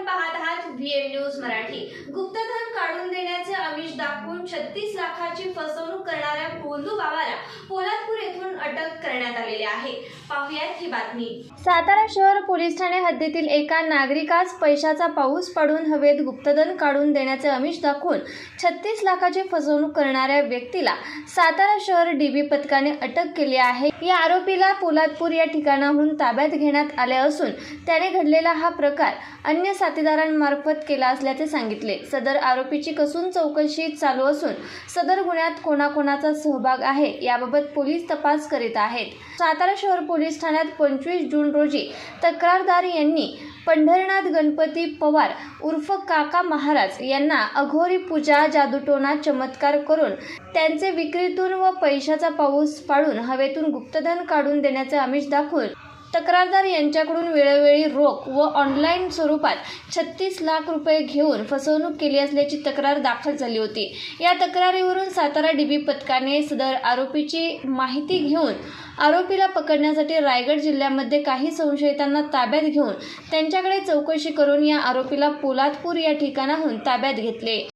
आपण पाहत आहात व्हीएम न्यूज मराठी. गुप्तधन काढून देण्याचे आमिष दाखवून छत्तीस लाखाची फसवणूक करणाऱ्या भोंदू बाबाला पोलादपूर अटक करण्यात आलेली आहे. पाहुयात ही बातमी. सातारा शहर पोलीस ठाणे हद्दीतील एका नागरिकास पैशाचा पाऊस पाडून हवेत गुप्तधन काढून देण्याचे आमिष दाखवून छत्तीस लाखाची फसवणूक करणाऱ्या व्यक्तीला सातारा शहर डीबी पथकाने अटक केली आहे. या आरोपीला पोलादपूर या ठिकाणाहून ताब्यात घेण्यात आले असून त्याने घडलेला हा प्रकार अन्य साथीदारांमार्फत केला असल्याचे सांगितले. सदर आरोपीची कसून चौकशी चालू असून सदर गुन्ह्यात कोणाकोणाचा सहभाग आहे याबाबत पोलीस तपास कर करीत आहेत. सातारा शहर पोलीस ठाण्यात पंचवीस जून रोजी तक्रारदार यांनी पंढरनाथ गणपती पवार उर्फ काका महाराज यांना अघोरी पूजा जादूटोना चमत्कार करून त्यांचे विक्रीतून व पैशाचा पाऊस पाडून हवेतून गुप्तधन काढून देण्याचे आमिष दाखवून तक्रारदार यांच्याकडून वेळोवेळी रोख व ऑनलाईन स्वरूपात छत्तीस लाख रुपये घेऊन फसवणूक केली असल्याची तक्रार दाखल झाली होती. या तक्रारीवरून सातारा डीबी पथकाने सदर आरोपीची माहिती घेऊन आरोपीला पकडण्यासाठी रायगड जिल्ह्यामध्ये काही संशयितांना ताब्यात घेऊन त्यांच्याकडे चौकशी करून या आरोपीला पोलादपूर या ठिकाणाहून ताब्यात घेतले.